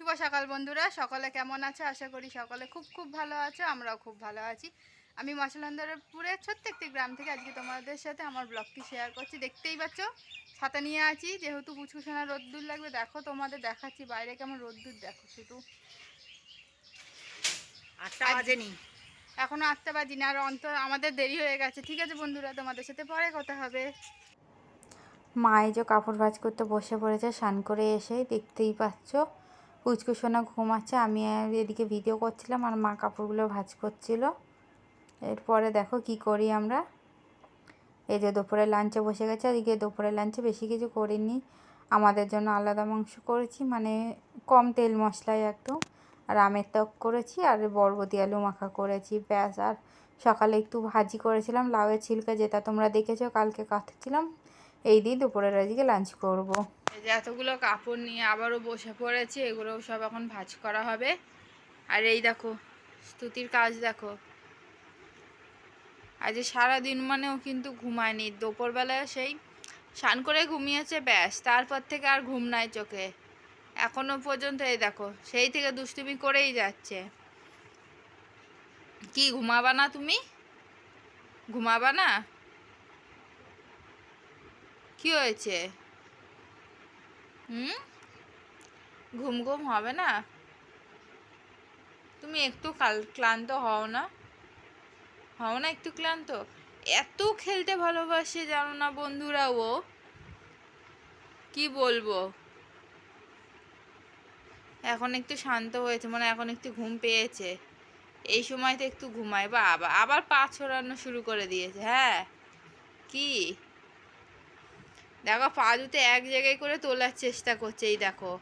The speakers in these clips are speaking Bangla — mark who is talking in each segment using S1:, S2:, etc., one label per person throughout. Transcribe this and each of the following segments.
S1: শুভ সকাল বন্ধুরা সকলে কেমন আছে? আশা করি সকলে খুব খুব ভালো আছে আমরাও খুব ভালো আছি। আমি মশলান্দরপুরের ছোট্ট একটি গ্রাম থেকে আজকে তোমাদের সাথে আমার ব্লগটি শেয়ার করছি। দেখতেই পাচ্ছ ছাতা নিয়ে আছি যেহেতু পুচকুসোনা রোদ্দুর লাগবে দেখো তোমাদের দেখাচ্ছি বাইরে কেমন রোদ্দুর দেখো শুধু।
S2: আটটা বাজেনি।
S1: এখনও আটটা বাজি না আর অন্তর আমাদের দেরি হয়ে গেছে। ঠিক আছে বন্ধুরা তোমাদের সাথে পরে কথা হবে।
S3: মা এই যে কাপড় ভাজ করতে বসে পড়েছে স্নান করে এসে দেখতেই পাচ্ছ। পুচকু সোনা ঘুমাচ্ছে, আমি এদিকে ভিডিও করছিলাম আর মা কাপড়গুলো ভাজ করছিল। এরপরে দেখো কি করি আমরা। এই যে দুপুরে লাঞ্চে বসে গেছে, এদিকে দুপুরে লাঞ্চে বেশি কিছু করিনি। আমাদের জন্য আলাদা মাংস করেছি মানে কম তেল মশলায় একদম। আর আমের টক করেছি আর বরবটি আলু মাখা করেছি, ব্যাস। আর সকালে একটু ভাজি করেছিলাম, লাউয়ের ছিলকা যেটা তোমরা দেখেছ, কালকে কাটছিলাম। এই দিয়ে দুপুরের আজকে লাঞ্চ করব।
S1: এই যে এতগুলো কাপড় নিয়ে আবারও বসে পড়েছি, এগুলো সব এখন ভাজ করা হবে। আর এই দেখো, স্তুতির কাজ দেখো। আজ সারাদিন মানেও কিন্তু ঘুমায়নি, দুপুরবেলায় সেই স্নান করে ঘুমিয়েছে, ব্যাস। তারপর থেকে আর ঘুম নাই চোখে। এখনও পর্যন্ত এই দেখো, সেই থেকে দুষ্টুমি করেই যাচ্ছে। কি, ঘুমাবা না তুমি? ঘুমাবা না? কি হয়েছে? হুম? ঘুম ঘুম হবে না? তুমি একটু কাল ক্লান্ত হও না? হও না একটু ক্লান্ত? এত খেলতে ভালোবাসে জানো না বন্ধুরা ও। কি বলব? এখন একটু শান্ত হয়েছে মানে এখন একটু ঘুম পেয়েছে। এই সময়তে একটু ঘুমায় বা আবার আবার পা ছড়ানো শুরু করে দিয়েছে হ্যাঁ? কি? দেখো, পা দুটো এক জায়গায় করে তোলার চেষ্টা করছে, এই দেখো।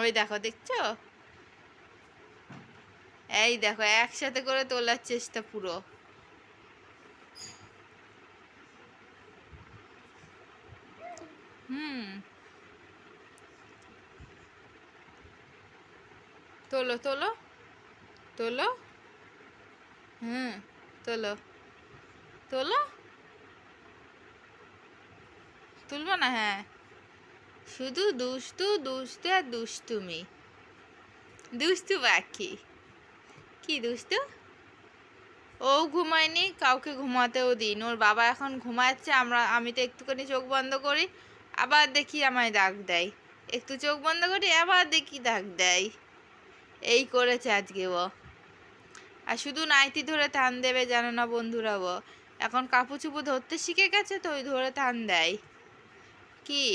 S1: ওই দেখো, দেখছ? এই দেখো, একসাথে করে তোলার চেষ্টা পুরো। হুম। তোলো তোলো তোলো। হুম, তোলো তোলো। তুলবো না? হ্যাঁ। শুধু দুষ্টু দুষ্টু আর দুষ্টুমি। দুষ্টু পাখি কি দুষ্টু? ও ঘুমায়নি, কাউকে ঘুমাতেও দিন ওর বাবা এখন ঘুমাচ্ছে, আমরা, আমি তো একটুখানি চোখ বন্ধ করি, আবার দেখি আমায় ডাক দেয়। একটু চোখ বন্ধ করি, আবার দেখি ডাক দেয়। এই করেছে আজকে ও। আর শুধু নাইটি ধরে টান দেবে জানো না বন্ধুরা ও। এখন কাপু চুপু ধরতে শিখে গেছে, তো ওই ধরে টান দেয়। কি?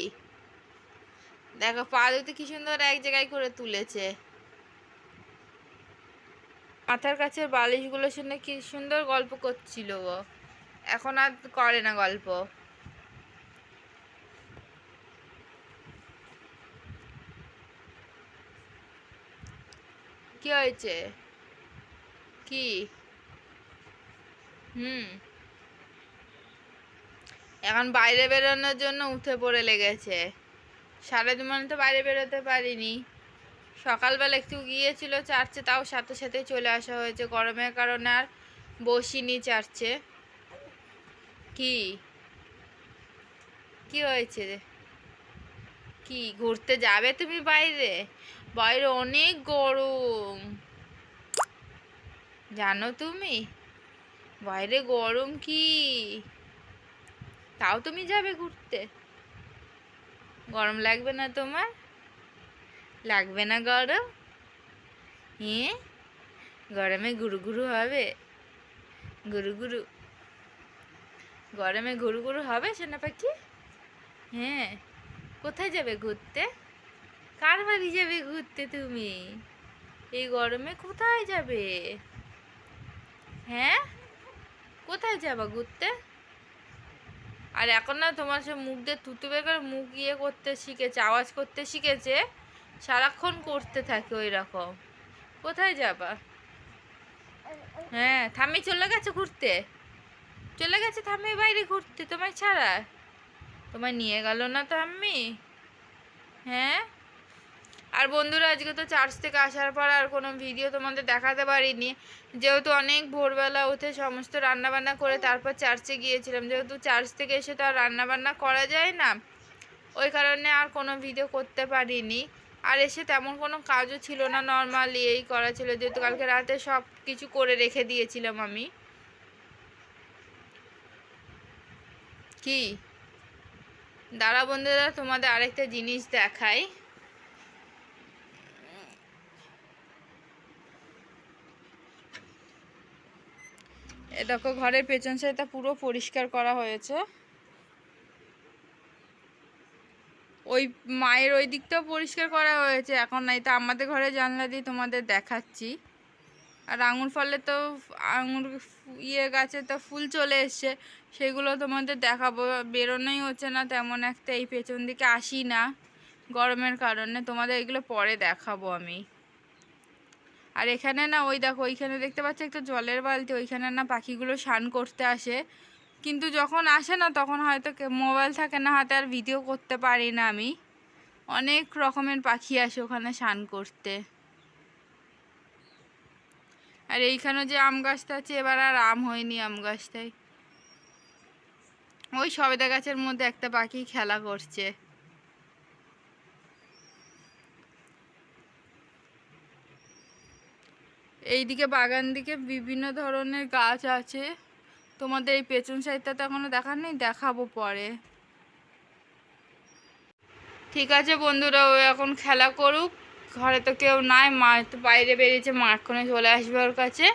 S1: দেখো পা দুটো কি সুন্দর এক জায়গায় করে তুলেছে। মাথার কাছে বালিশগুলো শুনে কি সুন্দর গল্প করছিল ও এখন আর করে না গল্প। কি হয়েছে? কি? হুম। এখন বাইরে বেরোনোর জন্য উঠে পড়ে লেগেছে। সাড়ে দু তো বাইরে বেরোতে পারিনি। সকালবেলা একটু গিয়েছিল চার্চে, তাও সাথে সাথে চলে আসা হয়েছে। গরমের কারণে আর বসিনি চার্চে। কি? কি হয়েছে? কি, ঘুরতে যাবে তুমি বাইরে? বাইরে অনেক গরম। জানো তুমি? বাইরে গরম কি? তাও তুমি যাবে ঘুরতে? গরম লাগবে না তোমার? লাগবে না গরম? হ্যাঁ? গরমে গুরু গুরু হবে। গুরু গুরু। গরমে ঘুরু ঘুরু হবে সোনা পাখি? হ্যাঁ। কোথায় যাবে ঘুরতে? কার বাড়ি যাবে ঘুরতে তুমি? এই গরমে কোথায় যাবে? হ্যাঁ? কোথায় যাবা ঘুরতে? আর এখন না তোমার সে মুখ দিয়ে থুতু বের করে মুখ ইয়ে করতে শিখেছে, আওয়াজ করতে শিখেছে, সারাক্ষণ করতে থাকে ওই রকম কোথায় যাবা? হ্যাঁ থামি চলে গেছে ঘুরতে? চলে গেছে থামি বাইরে ঘুরতে তোমায় ছাড়া? তোমায় নিয়ে গেল না তো আমি হ্যাঁ? আর বন্ধুরা, আজকে তো চার্চ থেকে আসার পর আর কোনো ভিডিও তোমাদের দেখাতে পারিনি। যেহেতু অনেক ভোরবেলা উঠে সমস্ত রান্নাবান্না করে তারপর চার্চে গিয়েছিলাম। যেহেতু চার্চ থেকে এসে তো আর রান্নাবান্না করা যায় না, ওই কারণে আর কোনো ভিডিও করতে পারিনি। আর এসে তেমন কোনো কাজও ছিল না নর্মালি এই করা ছিল। যেহেতু কালকে রাতে সব কিছু করে রেখে দিয়েছিলাম আমি। কি? দাঁড়া বন্ধুরা, তোমাদের আরেকটা জিনিস দেখাই। দেখো, ঘরের পেছন সাইডটা পুরো পরিষ্কার করা হয়েছে। ওই মায়ের ওই দিকটাও পরিষ্কার করা হয়েছে। এখন নাই তো আমাদের ঘরে জানলা দিয়ে তোমাদের দেখাচ্ছি। আর আঙুর ফলে তো আঙুর ইয়ে গাছে তো ফুল চলে এসছে, সেগুলো তোমাদের দেখাবো। বেরোনোই হচ্ছে না তেমন একটা, এই পেছন দিকে আসি না গরমের কারণে। তোমাদের এগুলো পরে দেখাবো আমি। আর এখানে না ওই দেখো, ওইখানে দেখতে পাচ্ছ একটা জলের বালতি, ওইখানে না পাখিগুলো স্নান করতে আসে। কিন্তু যখন আসে না, তখন হয়তো মোবাইল থাকে না, হাতে আর ভিডিও করতে পারি না আমি। অনেক রকমের পাখি আসে ওখানে স্নান করতে। আর এইখানে যে আম গাছটা আছে, এবার আর আম হয়নি আম গাছটায়। ওই সবেদা গাছের মধ্যে একটা পাখি খেলা করছে। এইদিকে বাগান দিকে বিভিন্ন ধরনের গাছ আছে। তোমাদের এই পেছন সাইডটা তো এখনও দেখার নেই, দেখাবো পরে। ঠিক আছে বন্ধুরা, ও এখন খেলা করুক। ঘরে তো কেউ নাই, মা তো বাইরে বেরিয়েছে, মা এক্ষণে চলে আসবে ওর কাছে।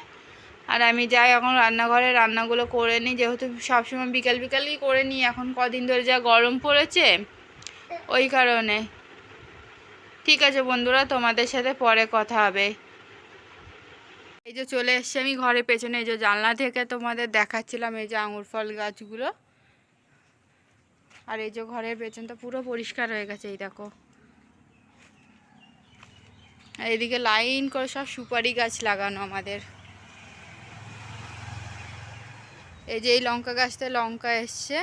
S1: আর আমি যাই এখন রান্নাঘরে, রান্নাগুলো করে নিই। যেহেতু সবসময় বিকাল বিকালই করে নিই, এখন কদিন ধরে যা গরম পড়েছে, ওই কারণে। ঠিক আছে বন্ধুরা, তোমাদের সাথে পরে কথা হবে। এই যে চলে এসছি আমি ঘরের পেছনে, এই যে জানলা থেকে তোমাদের দেখাচ্ছিলাম এই যে আঙুর ফল গাছগুলো। আর এই যে ঘরের পেছনটা পুরো পরিষ্কার হয়ে গেছে, এই দেখো। আর এদিকে লাইন করে সব সুপারি গাছ লাগানো আমাদের। এই যে এই লঙ্কা গাছতে লঙ্কা এসছে।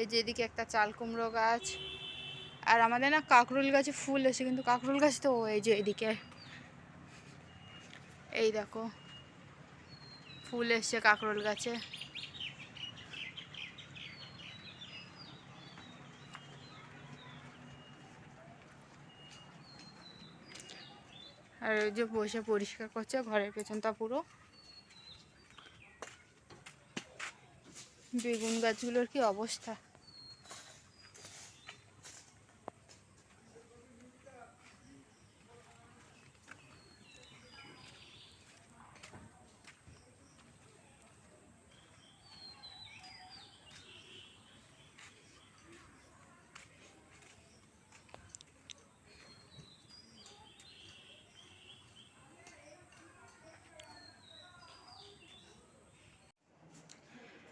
S1: এই যে এদিকে একটা চাল কুমড়ো গাছ। আর আমাদের না কাঁকরোল গাছে ফুল এসে কিন্তু কাঁকরোল গাছ তো এই যে এদিকে এই দেখো, ফুল এসছে কাঁকরোল গাছে। আর ওই যে বসে পরিষ্কার করছে, ঘরের পেছনটা পুরো। বেগুন গাছগুলোর কি অবস্থা?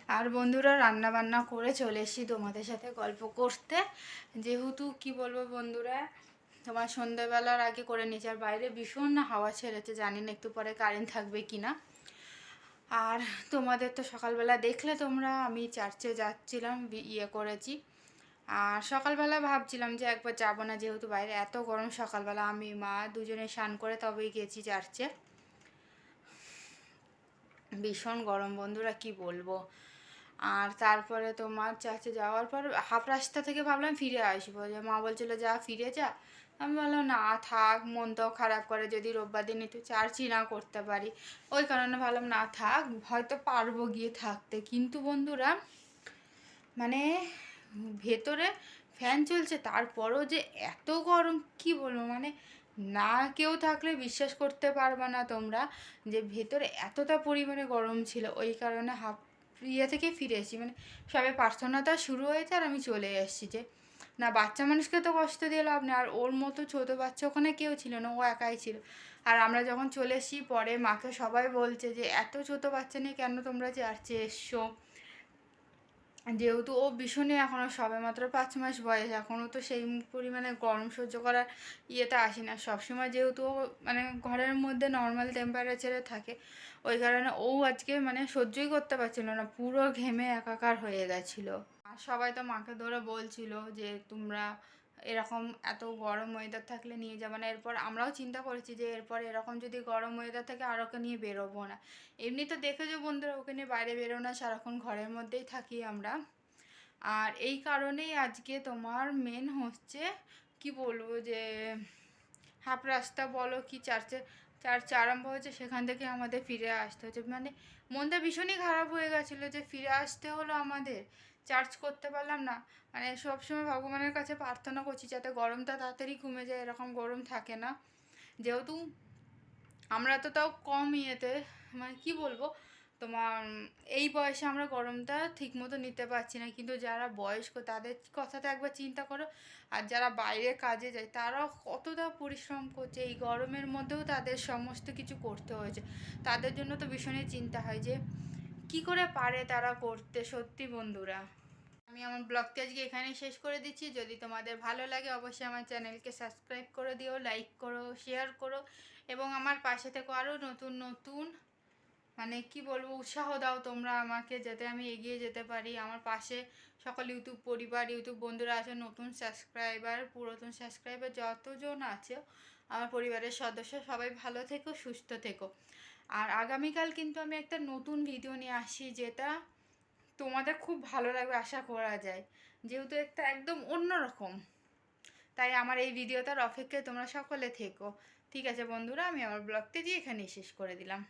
S1: আর বন্ধুরা রান্না বান্না করে চলে এসেছি তোমাদের সাথে গল্প করতে। যেহেতু কি বলব বন্ধুরা, তোমার সন্ধ্যেবেলার আগে করে নিয়েছি, আর বাইরে ভীষণ হাওয়া ছেড়েছে, জানি না একটু পরে কারেন্ট থাকবে কি না আর তোমাদের তো সকালবেলা দেখলে তোমরা, আমি চার্চে যাচ্ছিলাম ইয়ে করেছি। আর সকালবেলা ভাবছিলাম যে একবার যাব না, যেহেতু বাইরে এত গরম সকালবেলা, আমি, মা দুজনে স্নান করে তবেই গেছি চার্চে ভীষণ গরম বন্ধুরা, কি বলব? আর তারপরে তোমার চার্চে যাওয়ার পর হাফ রাস্তা থেকে ভাবলাম ফিরে আসব। যে মা বলছিল, যা, ফিরে যা। আমি বললাম, না, থাক, মন মনটাও খারাপ করে, যদি রোববার দিন একটু চার্চই না করতে পারি। ওই কারণে ভাবলাম, না, থাক, হয়তো পারব গিয়ে থাকতে। কিন্তু বন্ধুরা মানে ভেতরে ফ্যান চলছে, তারপরও যে এত গরম, কি বলব? মানে না কেউ থাকলে বিশ্বাস করতে পারবে না তোমরা যে ভেতরে এতটা পরিমাণে গরম ছিল। ওই কারণে হাফ ইয়ে থেকে ফিরে এসেছি। মানে সবে প্রার্থনাটা শুরু হয়েছে আর আমি চলে এসেছি যে, না, বাচ্চা মানুষকে তো কষ্ট দিয়ে লাভ নেই। আর ওর মতো ছোটো বাচ্চা ওখানে কেউ ছিল না, ও একাই ছিল। আর আমরা যখন চলে এসেছি পরে মাকে সবাই বলছে যে, এত ছোটো বাচ্চা নিয়ে কেন তোমরা চার্চে এসছো? যেহেতু ও ভীষণই এখনও সবে মাত্র পাঁচ মাস বয়স এখনও তো সেই পরিমাণে গরম সহ্য করার ইয়েতে আসি না সবসময় যেহেতু ও মানে ঘরের মধ্যে নর্মাল টেম্পারেচারে থাকে, ওই কারণে ও আজকে মানে সহ্যই করতে পারছিল না, পুরো ঘেমে একাকার হয়ে গেছিল। আর সবাই তো মাকে ধরে বলছিল যে, তোমরা এরকম এত গরম ওয়েদার থাকলে নিয়ে যাব না। এরপর আমরাও চিন্তা করেছি যে এরপর এরকম যদি গরম ওয়েদার থাকে আর ওকে নিয়ে বেরোবো না। এমনি তো দেখেছ বন্ধুরা, ওকে নিয়ে বাইরে বেরো না, সারাক্ষণ ঘরের মধ্যেই থাকি আমরা। আর এই কারণেই আজকে তোমার মেন হচ্ছে, কি বলব যে, হাফ রাস্তা বলো কি চার্চে চার্চ আরম্ভ হয়েছে, সেখান থেকে আমাদের ফিরে আসতে হচ্ছে। মানে মনটা ভীষণই খারাপ হয়ে গেছিল যে ফিরে আসতে হলো আমাদের। চার্জ করতে পারলাম না। মানে সবসময় ভগবানের কাছে প্রার্থনা করছি যাতে গরমটা তাড়াতাড়ি কমে যায়, এরকম গরম থাকে না। যেহেতু আমরা তো তাও কম ইয়েতে মানে কি বলব, তোমার এই বয়সে আমরা গরমটা ঠিকমতো নিতে পারছি না। কিন্তু যারা বয়স্ক, তাদের কথাটা একবার চিন্তা করো। আর যারা বাইরে কাজে যায়, তারাও কতটা পরিশ্রম করছে, এই গরমের মধ্যেও তাদের সমস্ত কিছু করতে হয়েছে। তাদের জন্য তো ভীষণই চিন্তা হয় যে কি করে পারে তারা করতে, সত্যি বন্ধুরা? আমি আমার ব্লগটি আজকে এখানেই শেষ করে দিচ্ছি। যদি তোমাদের ভালো লাগে, অবশ্যই আমার চ্যানেলকে সাবস্ক্রাইব করে দিও, লাইক করো, শেয়ার করো এবং আমার পাশে থেকে আরও নতুন নতুন মানে কি বলব, উৎসাহ দাও তোমরা আমাকে যাতে আমি এগিয়ে যেতে পারি। আমার পাশে সকল ইউটিউব পরিবার, ইউটিউব বন্ধুরা আছে, নতুন সাবস্ক্রাইবার, পুরাতন সাবস্ক্রাইবার যতজন আছে, আমার পরিবারের সদস্য সবাই ভালো থেকো, সুস্থ থেকো। আর আগামীকাল কিন্তু আমি একটা নতুন ভিডিও নিয়ে আসি যেটা তোমাদের খুব ভালো লাগবে, আশা করা যায়। যেহেতু একটা একদম অন্যরকম তাই আমার এই ভিডিওটার অপেক্ষায় তোমরা সকলে থেকো। ঠিক আছে বন্ধুরা, আমি আমার ব্লগটি দিয়ে এখানেই শেষ করে দিলাম।